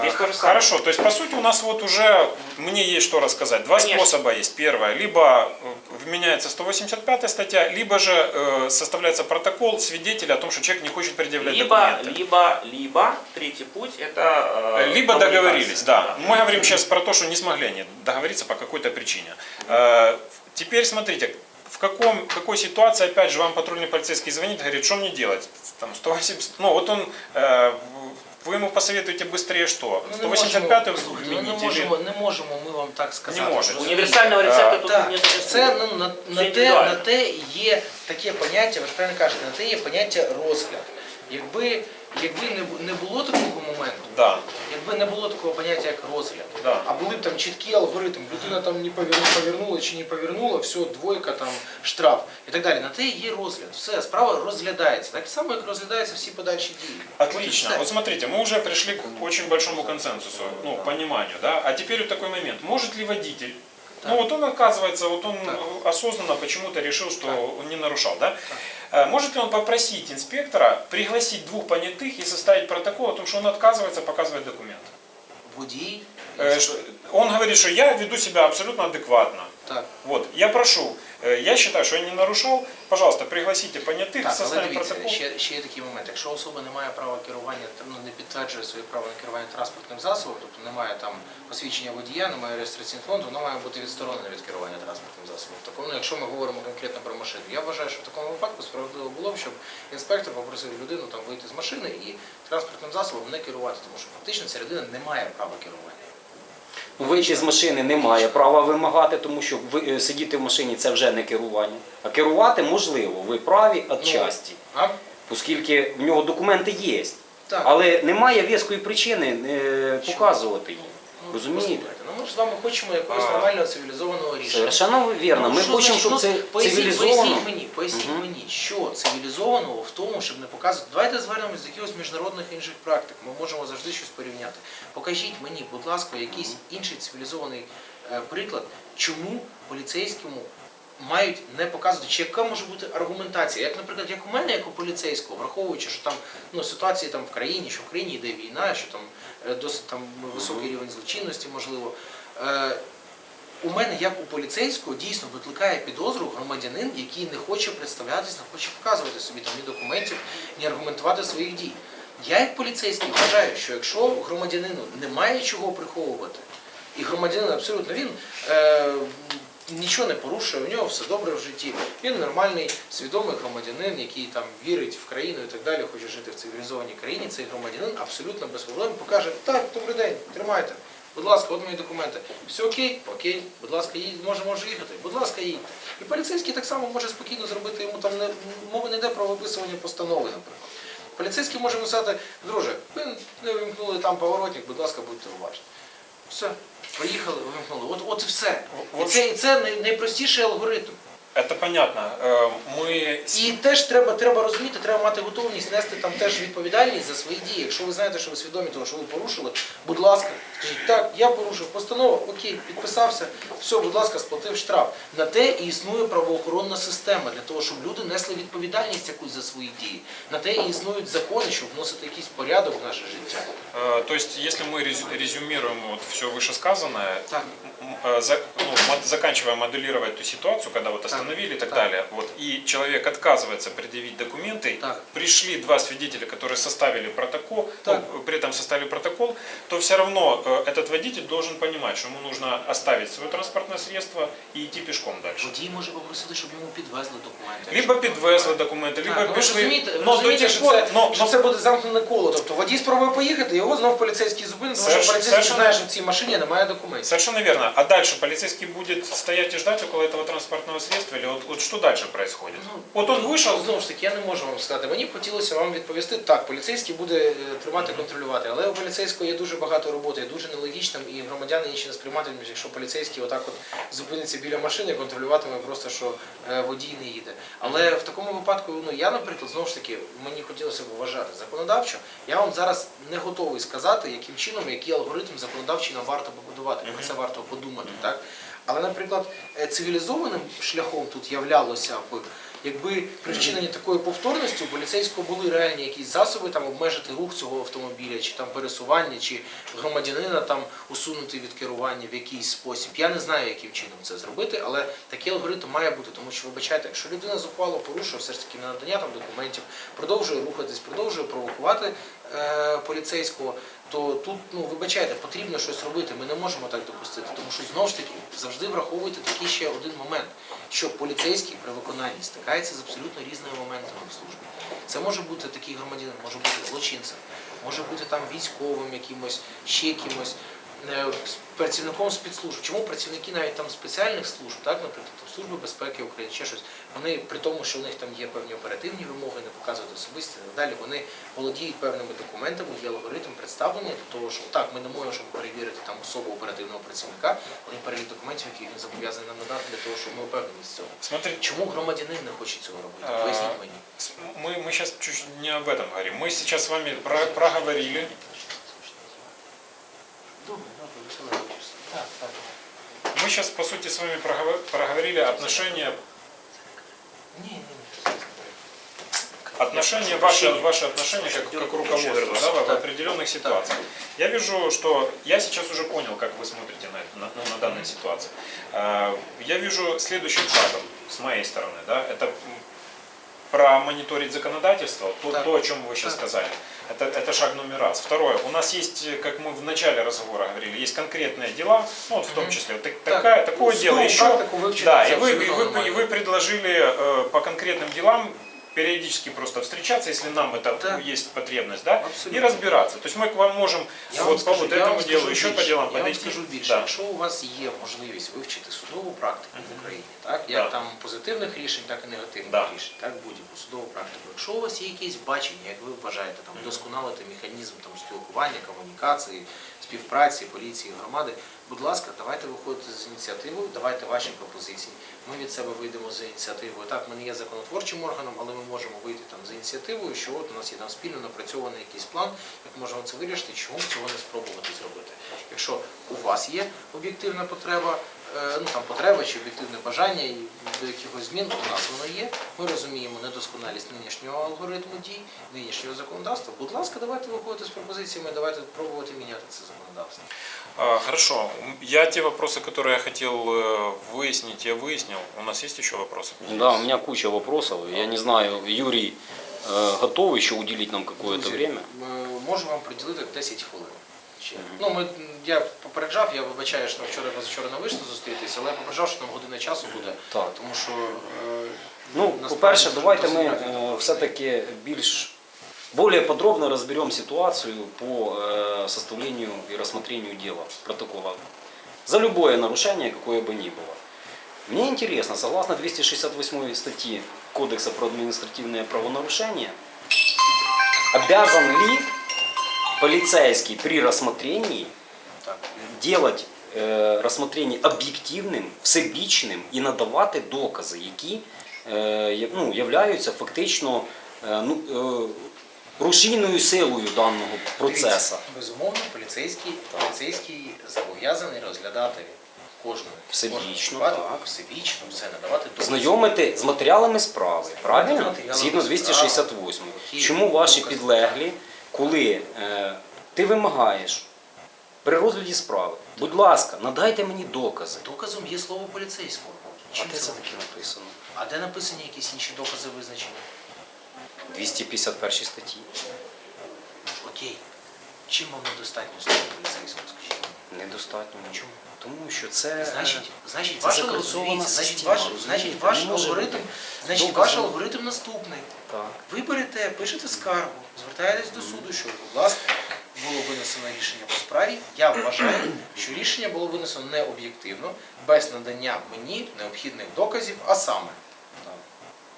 Здесь А, то же самое. Хорошо, то есть по сути у нас вот уже, мне есть что рассказать. Два Конечно. способа есть. Первое, либо э, вменяется 185 статья, либо же э, составляется протокол свидетеля о том, что человек не хочет предъявлять Либо, документы. либо, либо, третий путь, это... э, Либо коммуникация. договорились, да. Мы говорим сейчас про то, что не смогли они договориться по какой-то причине. Э, Теперь смотрите, в каком, какой ситуации, опять же, вам патрульный полицейский звонит, говорит, что мне делать? Там 180, ну вот он, э, вы ему посоветуете быстрее что? Ну, не можемо, 185 послухайте, ну, не вменить или... можемо, не можемо ми вам так сказати. можете. розумієте? Універсального рецепту А, тут Так, не це ну, на, на, те, індивідуально. на те є таке поняття, ви ж правильно кажете, на те є поняття розгляд. Якби, якби не, бу- не було такого моменту, Да. якби не було такого поняття, як розгляд, Да. а були б там чіткий алгоритм, людина там не повернула, повернула чи не повернула, все, двойка, там, штраф і так далі. На те є розгляд. Все, справа розглядається. Так само, як розглядаються всі подальші дії. Отлично. Все. Вот смотрите, мы уже пришли к очень большому консенсусу, ну, пониманию, да. А теперь вот такой момент. Может ли водитель, ну вот он оказывается, вот он Так. э, осознанно почему-то решил, что он не нарушал, да? Э, Может ли он попросить инспектора пригласить двух понятых и составить протокол о том, что он отказывается показывать документы? Водій, Э, Он говорит, что я веду себя абсолютно адекватно. Так. Вот, я прошу, э, я считаю, что я не нарушал, пожалуйста, пригласите понятых, Так, але дивіться, протокол. ще, ще є такий момент. Якщо особа не має права керування, ну, не підтверджує своє право на керування транспортним засобом, тобто немає там посвідчення водія, немає реєстраційного фонду, вона має бути відсторонена від керування транспортним засобом. Такому, ну, якщо ми говоримо конкретно про машину, я вважаю, що в такому випадку справедливо було б, щоб інспектор попросив людину там вийти з машини і транспортним засобом не керувати, тому що фактично ця людина не має права керування. Вийти з машини немає права вимагати, тому що ви- е, сидіти в машині це вже не керування. А керувати можливо, ви праві Ну, відчасті, оскільки в нього документи є. Але немає в'язкої причини е, показувати їх. Ну, Розумієте? Ну ми ж з вами хочемо якогось А. нормального цивілізованого рішення. Совершенно вірно. Ну, Ми що хочемо, значить? щоб Ну, це поясніть- цивілізовано. Поясніть мені, поясніть Мгм. мені, що цивілізованого в тому, щоб не показувати. Давайте звернемось до якихось міжнародних інших практик. Ми можемо завжди щось порівняти. Покажіть мені, будь ласка, якийсь інший цивілізований е, приклад, чому поліцейському мають не показувати, чи яка може бути аргументація. Як, наприклад, як у мене, як у поліцейського, враховуючи, що там ну, ситуації там в країні, що в країні йде війна, що там е, досить там високий рівень злочинності, можливо. Е, у мене, як у поліцейського, дійсно викликає підозру громадянин, який не хоче представлятись, не хоче показувати собі там ні документів, ні аргументувати своїх дій. Я, як поліцейський, вважаю, що якщо громадянину немає чого приховувати, і громадянин абсолютно він е, нічого не порушує, у нього все добре в житті, він нормальний, свідомий громадянин, який там вірить в країну і так далі, хоче жити в цивілізованій країні, цей громадянин абсолютно без проблем покаже, так, добрий день, тримайте. Будь ласка, от мої документи. Все окей, окей, будь ласка, їдь, може, може їхати. Будь ласка, їдьте. І поліцейський так само може спокійно зробити йому там не мова не йде про виписування постанови, наприклад. Поліцейський може сказати, друже, ви не вимкнули там поворотник, будь ласка, будьте уважні. Все, поїхали, вимкнули. От, от і все. І Вот це, і це най- найпростіший алгоритм. Это понятно. Э, Мы І теж треба, треба розуміти, треба мати готовність нести там теж відповідальність за свої дії. Якщо ви знаєте, що ви свідомі того, що ви порушили, будь ласка, скажіть, так, я порушив постанова, окей, підписався, все, будь ласка, сплатив штраф. На те і існує правоохоронна система для того, щоб люди несли відповідальність якусь за свої дії. На те і існують закони, щоб вносити якийсь порядок в наше життя. Э, То есть, если мы резю- резюмируем вот все вышесказанное, Так. м, э, за- ну, мод- заканчивая моделировать ту ситуацию, когда вот остановили и так Так. далее, вот, и человек отказывается предъявить документы, Так. пришли два свидетеля, которые составили протокол, Так. ну, при этом составили протокол, то все равно э, этот водитель должен понимать, что ему нужно оставить свое транспортное средство и идти пешком дальше. Водій може попросити, щоб йому підвезли документи. Либо підвезли документи, Так, либо ну, ви пішли. розумієте, ви Но до розумієте, тих що, пор- це, но- що но- це буде замкнене коло. Тобто водій спробує поїхати, його знов поліцейський зупинить, тому що Соверш- поліцейський совершенно- знає, що в цій машині немає документів. Совершенно верно. А дальше полицейский будет стоять и ждать около этого транспортного средства? Или вот, вот что дальше происходит? Ну, вот он вышел, Знову ж таки, я не можу вам сказати. Мені б хотілося вам відповісти. Так, поліцейський буде е, тримати, контролювати, але у поліцейського є дуже багато роботи, є дуже нелогічним, і громадяни інші не сприйматимуть, якщо поліцейський отак от зупиниться біля машини, контролюватиме просто, що е, водій не їде. Але в такому випадку, ну я, наприклад, знову ж таки, мені хотілося б вважати законодавчо. Я вам зараз не готовий сказати, яким чином, який алгоритм законодавчий нам варто побудувати. Про це варто подумати, так? Але, наприклад, е, цивілізованим шляхом тут являлося б якби при вчиненні такої повторності у поліцейського були реальні якісь засоби там обмежити рух цього автомобіля, чи там пересування, чи громадянина там усунути від керування в якийсь спосіб. Я не знаю, яким чином це зробити, але такий алгоритм має бути, тому що вибачайте, якщо людина зухвало порушує все ж таки на надання там документів, продовжує рухатись, продовжує провокувати е, поліцейського, то тут, ну вибачайте, потрібно щось робити. Ми не можемо так допустити, тому що знову ж таки завжди враховуйте такий ще один момент, що поліцейський при виконанні стикається з абсолютно різними моментами в службі. Це може бути такий громадянин, може бути злочинцем, може бути там військовим якимось, ще кимось. е, з Працівником спецслужб. Чому працівники навіть там спеціальних служб, так, наприклад, там, Служби безпеки України, ще щось, вони при тому, що у них там є певні оперативні вимоги, не показують особисті і так далі, вони володіють певними документами, є алгоритм представлення для того, що так, ми не можемо перевірити там особу оперативного працівника, але є перелік документів, які він зобов'язаний нам надати для того, щоб ми впевнені з цього. Смотри, Чому громадянин не хоче цього робити? А, Поясніть мені. с- мы, мы сейчас чуть не об этом говорим. Мы сейчас с вами про- проговорили. Мы сейчас, по сути, с вами проговор- проговорили отношения, Ні, ні, ні. отношения ваши, ваши отношения как, как руководство да, в- в определенных ситуациях. Я вижу, что я сейчас уже понял, как вы смотрите на, это- на, ну, на данную ситуацию. А, Я вижу следующим шагом с моей стороны, да, это м, промониторить законодательство, то, Так. то, о чем вы сейчас Так. сказали. Это, это шаг номер раз. Второе, у нас есть, э, как мы в начале разговора говорили, есть конкретные дела, ну вот в том Мгм. числе, вот так- Так. такая, такое Ну, дело судовую еще. практику выучить Да, это и вы, и, абсолютно вы, и нормально. вы предложили э, по конкретным делам периодически просто встречаться, если нам это Да. есть потребность, да, Абсолютно. и разбираться. То есть мы к вам можем Я вам вот по скажу, вот я вам этому скажу делу, еще більше. по делам Я вам подойти. скажу більше. Да. Якщо у вас є можливість вивчити судову практику в Україні, так як Да. там позитивних рішень, так і негативних Да. рішень, так будь-яку судову практику. Якщо у вас є якесь бачення, як ви вважаєте, там вдосконалити механізм там спілкування, комунікації, співпраці поліції, громади, будь ласка, давайте виходити з ініціативою, давайте ваші пропозиції. Ми від себе вийдемо з ініціативою. Так, ми не є законотворчим органом, але ми можемо вийти там з ініціативою, що от у нас є там спільно напрацьований якийсь план, як можемо це вирішити, чому цього не спробувати зробити. Якщо у вас є об'єктивна потреба, ну там потреба чи об'єктивне бажання і до якихось змін, у нас воно є. Ми розуміємо недосконалість нинішнього алгоритму дій, нинішнього законодавства. Будь ласка, давайте виходити з пропозиціями, давайте пробувати міняти це законодавство. А, Хорошо. Я те вопросы, которые я хотел э, выяснить, я выяснил. У нас есть еще вопросы? Да, у меня куча вопросов. Я не знаю, Юрий э, готов еще уделить нам какое-то Друзі, время? м, Можу вам приділити 10 хвилин. Ще. Ну, ми, я попереджав, я вибачаю, що вчора вчора не вийшло зустрітися, але я попереджав, що нам година часу буде. Так. Тому що е, Ну, насправді по-перше, це давайте досить ми графік. е, все-таки більш более подробно разберем ситуацию по э, составлению и рассмотрению дела, протокола. За любое нарушение, какое бы ни было. Мне интересно, согласно 268 статьи Кодекса про административные правонарушения, обязан ли полицейский при рассмотрении делать е, розсмотрення об'єктивним, всебічним і надавати докази, які е, ну, являються фактично е, ну, е, рушійною силою даного процесу. Безумовно, поліцейський, поліцейський зобов'язаний розглядати кожну Всебічно, так. всебічно все надавати докази. Знайомити з матеріалами справи, правильно? матеріалами Згідно справи. 268. Які Чому ваші докази? підлеглі, коли е, ти вимагаєш при розгляді справи, будь ласка, надайте мені докази. Доказом є слово поліцейського. А Чим де це це таке написано? А де написані якісь інші докази визначені? 251 статті. Окей. Чим вам недостатньо слова поліцейського, скажіть? Недостатньо. Чому? Тому що це Значить, значить, це ваш алгоритм, значить, ваш, значить, ваш алгоритм, значить, ваш алгоритм наступний. так. Ви берете, пишете скаргу, звертаєтесь до суду, що, будь ласка, було винесено рішення по справі. Я вважаю, що рішення було винесено не об'єктивно, без надання мені необхідних доказів, а саме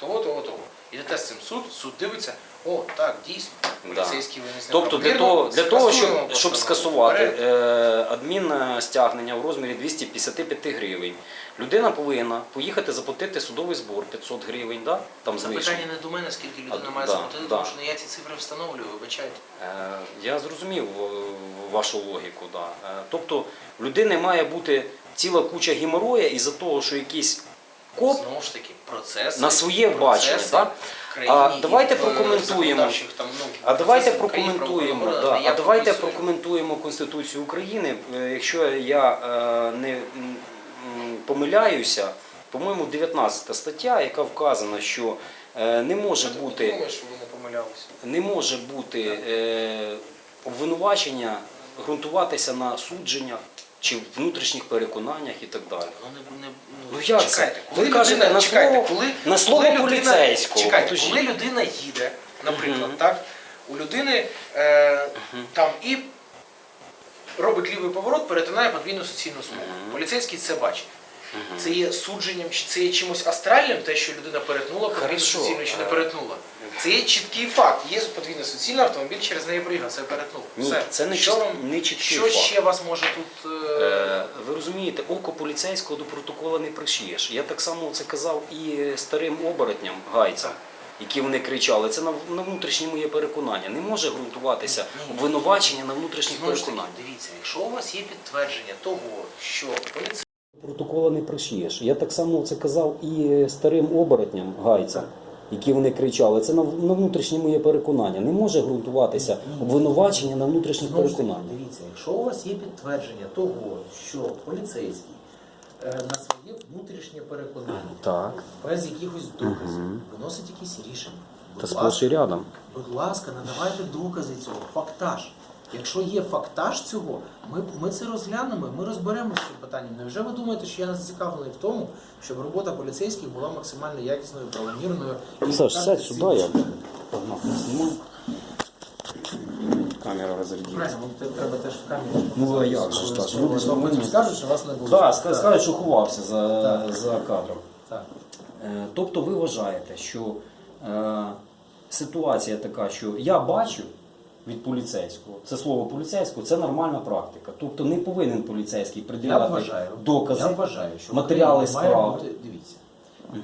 того, того, того. Ідете з цим суд, суд дивиться, о, так, дійсно, Да. поліцейський Тобто для того, для того щоб, щоб скасувати е, адмінстягнення в розмірі 255 гривень, людина повинна поїхати заплатити судовий збор 500 гривень, да? там Це знижки. питання не до мене, скільки людина А, має да, заплатити, да. тому що не я ці цифри встановлюю, вибачайте. Е, Я зрозумів е, вашу логіку. Да. Е, Тобто в людини має бути ціла куча геморроя із-за того, що якийсь коп Знову ж таки, процеси. на своє бачення, процеси країні А давайте прокоментуємо. там, ну, А давайте прокоментуємо. Да. А давайте прописую. прокоментуємо Конституцію України. Е, Якщо я е, не помиляюся, по-моєму, 19 стаття, яка вказана, що е, не може Ти бути думаєш, не не може бути е, обвинувачення ґрунтуватися на судженнях чи в внутрішніх переконаннях і так далі. Ну, не, не, Ну, як це? чекайте, Ви коли кажете, людина, на чекайте, слово- коли, на слово коли людина, поліцейського. Чекайте, Подождіть. коли людина їде, наприклад, Мгм. так, у людини е, там і робить лівий поворот, перетинає подвійну суцільну смугу. Мгм. Поліцейський це бачить. Це є судженням, чи це є чимось астральним, те, що людина перетнула подвійну суцільну чи не Е. перетнула. Це є чіткий факт. Є подвійна суцільна, автомобіль через неї приїхав, це перетнув. Ні, Все. це не, що, вам- не чіткий що факт. ще вас може тут. Е... Е, Ви розумієте, око поліцейського до протокола не пришиєш. Я так само це казав і старим оборотням гайцям, які вони кричали. Це на, на внутрішньому є переконання. Не може ґрунтуватися обвинувачення на внутрішніх переконаннях. дивіться, якщо у вас є підтвердження того, що поліцейський Протокола не пришиєш. Я так само це казав і старим оборотням гайцям, які вони кричали. Це на, на внутрішньому є переконання. Не може ґрунтуватися обвинувачення на внутрішніх переконаннях. дивіться, якщо у вас є підтвердження того, що поліцейський е, на своє внутрішнє переконання, Так. без якихось доказів, виносить якісь рішення. Та Будь сплошь ласка, і рядом. будь ласка, надавайте докази цього, фактаж. Якщо є фактаж цього, ми, ми це розглянемо, ми розберемося з цим питанням. Невже ви думаєте, що я не зацікавлений в тому, щоб робота поліцейських була максимально якісною, правомірною? і Саш, сядь сюди, я погнав, знімаю. Камера розрядилася. Треба теж в камері. Ну, а як же ж так? Люди ж потім скажуть, що вас не було. Так, скажуть, що ховався за, Так. за кадром. Так. Е, Тобто ви вважаєте, що е, ситуація така, що я бачу від поліцейського, це слово поліцейського, це нормальна практика. Тобто не повинен поліцейський приділяти вважаю, докази. я вважаю, що матеріали справи. бути, дивіться,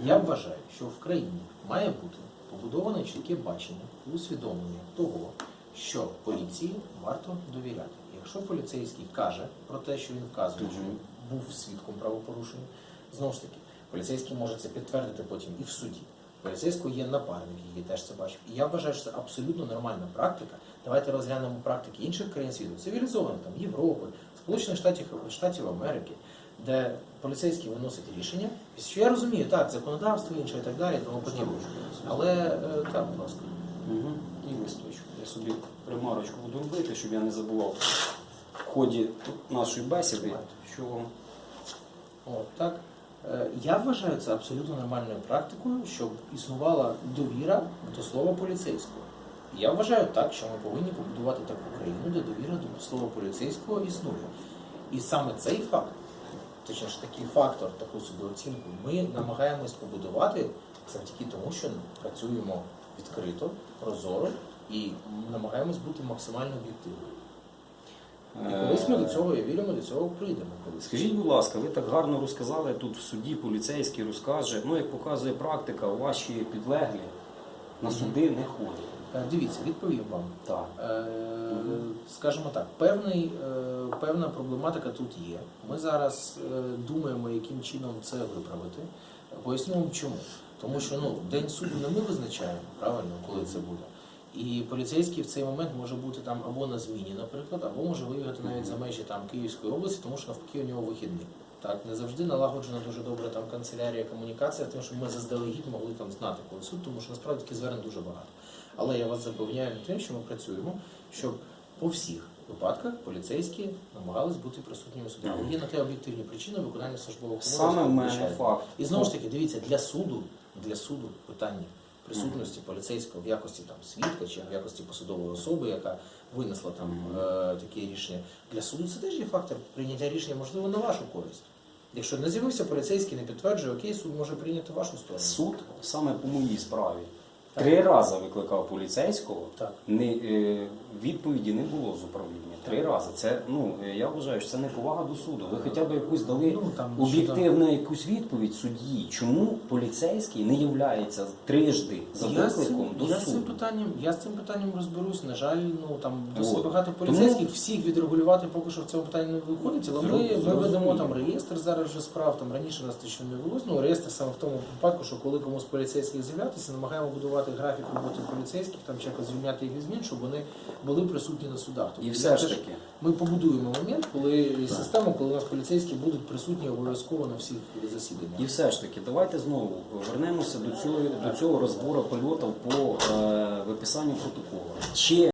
я вважаю, що в країні має бути побудоване чітке бачення, і усвідомлення того, що поліції варто довіряти. Якщо поліцейський каже про те, що він вказує, що він був свідком правопорушення, знову ж таки, поліцейський може це підтвердити потім і в суді. Поліцейського є напарник, який теж це бачив. І я вважаю, що це абсолютно нормальна практика. Давайте розглянемо практики інших країн світу, цивілізованих там Європи, Сполучених Штатів, Штатів Америки, де поліцейський виносить рішення. Що я розумію, так, законодавство інше і так далі, тому подібне. Але е, так, будь ласка. Угу. І листочок. Я собі примарочку буду робити, щоб я не забував в ході нашої бесіди, що вам От, так. Е, Я вважаю це абсолютно нормальною практикою, щоб існувала довіра до слова поліцейського. Я вважаю так, що ми повинні побудувати таку країну, де довіра до слова поліцейського існує. І саме цей факт, точніше такий фактор, таку собі оцінку, ми намагаємось побудувати завдяки тому, що працюємо відкрито, прозоро і намагаємось бути максимально об'єктивними. І колись ми до цього, я вірю, ми до цього прийдемо. Скажіть, будь ласка, ви так гарно розказали тут в суді поліцейський розкаже. Ну, як показує практика, ваші підлеглі на суди не ходять. Е, Дивіться, відповім вам. Так. Е, Скажімо так, певний, е, певна проблематика тут є. Ми зараз е, думаємо, яким чином це виправити. Поясню вам чому. Тому що ну, день суду не ми визначаємо, правильно, коли це буде. І поліцейський в цей момент може бути там або на зміні, наприклад, або може виїхати навіть за межі там Київської області, тому що навпаки у нього вихідний. Так, не завжди налагоджена дуже добре там канцелярія, комунікація, тому що ми заздалегідь могли там знати коли суд, тому що насправді таких звернень дуже багато. Але я вас запевняю тим, що ми працюємо, щоб по всіх випадках поліцейські намагались бути присутніми суді. Але є на те об'єктивні причини виконання службового Саме в мене факт. І знову ж таки, дивіться, для суду, для суду питання присутності поліцейського в якості там свідка чи в якості посадової особи, яка винесла там е, таке рішення. Для суду це теж є фактор прийняття рішення, можливо, на вашу користь. Якщо не з'явився поліцейський, не підтверджує, окей, суд може прийняти вашу сторону. Суд саме по моїй справі три рази викликав поліцейського, Так. не, е, відповіді не було з управління. Три рази. Це ну я вважаю, що це не повага до суду. Ви хоча б якусь дали Ну, там, об'єктивну якусь відповідь судді, чому поліцейський не являється трижди за викликом до я з цим питанням, я з цим питанням розберусь. На жаль, ну там досить От. багато Тому- поліцейських, всіх відрегулювати поки що в цьому питанні не виходить, але ми, ми Зрозуміло. ведемо там реєстр зараз вже справ. Там раніше нас точно не велось. Ну реєстр саме в тому випадку, що коли комусь поліцейських з'являтися, намагаємо будувати графік роботи поліцейських, там чи якось звільняти їх змін, щоб вони були присутні на судах. Тобто І все ж таки. Ми побудуємо момент, коли систему, коли у нас поліцейські будуть присутні обов'язково на всіх засіданнях. І все ж таки, давайте знову вернемося до цього, до цього розбору польотів по е, виписанню протоколу. Чи